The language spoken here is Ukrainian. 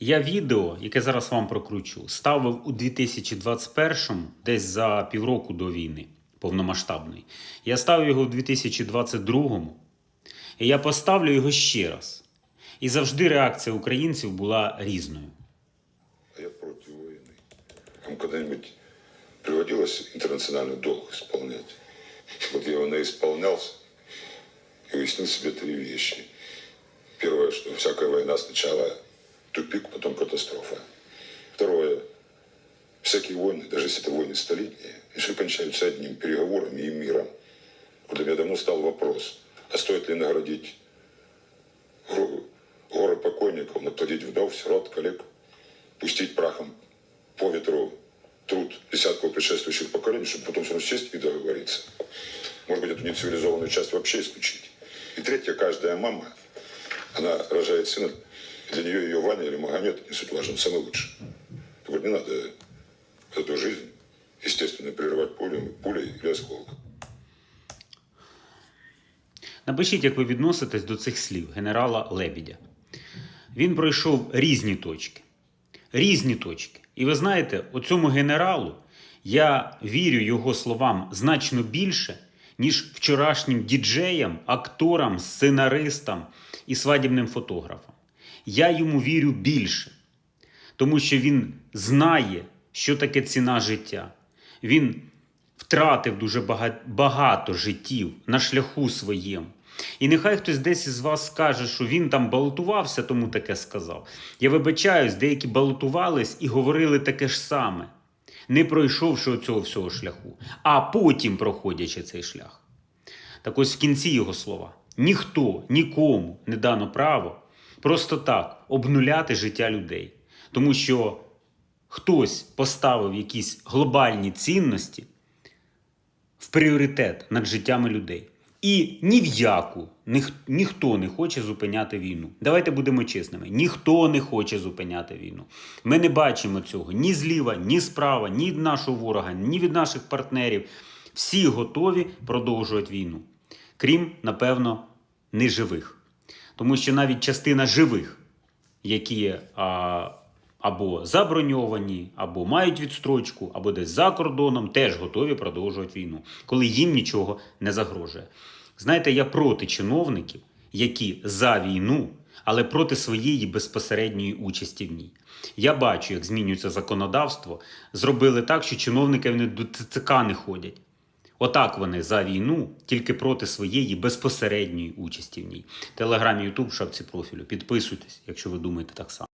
Я відео, яке зараз вам прокручу, ставив у 2021-му, десь за півроку до війни повномасштабної. Я ставив його у 2022-му, і я поставлю його ще раз. І завжди реакція українців була різною. А я против войны. Вам когда-нибудь приводилось интернациональный долг исполнять? Вот я его наисполнялся и уяснил себе три вещи. Первое, что всякая война сначала тупик, потом катастрофа. Второе, всякие войны, даже если это войны столетние, все кончаются одним переговорами и миром. У меня давно стал вопрос, а стоит ли наградить го- горы покойников, наплодить вдов, сирот, коллег, пустить прахом по ветру труд десятков предшествующих поколений, чтобы потом все равно с честью договориться. Может быть, эту нецивилизованную часть вообще исключить. И третье, каждая мама, она рожает сына, и для нее ее Ваня или Магомед, не суть важно, самый лучший. Так вот не надо эту жизнь, естественно, прерывать пулей, пулей или осколком. Напишіть, як ви відноситесь до цих слів генерала Лебідя. Він пройшов різні точки. Різні точки. І ви знаєте, оцьому генералу я вірю його словам значно більше, ніж вчорашнім діджеям, акторам, сценаристам і свадібним фотографам. Я йому вірю більше, тому що він знає, що таке ціна життя. Він втратив дуже багато життів на шляху своєму. І нехай хтось десь із вас скаже, що він там балотувався, тому таке сказав. Я вибачаюсь, деякі балотувались і говорили таке ж саме, не пройшовши цього всього шляху, а потім проходячи цей шлях. Так ось в кінці його слова: ніхто нікому не дано право просто так обнуляти життя людей. Тому що хтось поставив якісь глобальні цінності в пріоритет над життями людей. І ні в яку ніх- ніхто не хоче зупиняти війну. Давайте будемо чесними: ніхто не хоче зупиняти війну. Ми не бачимо цього ні зліва, ні справа, ні від нашого ворога, ні від наших партнерів. Всі готові продовжувати війну. Крім, напевно, неживих. Тому що навіть частина живих, які а, або заброньовані, або мають відстрочку, або десь за кордоном, теж готові продовжувати війну, коли їм нічого не загрожує. Знаєте, я проти чиновників, які за війну, але проти своєї безпосередньої участі в ній. Я бачу, як змінюється законодавство. Зробили так, що чиновники вони до ТЦК не ходять. Отак вони за війну тільки проти своєї безпосередньої участі в ній. Телеграм, Ютуб, шапці профілю. Підписуйтесь, якщо ви думаєте так само.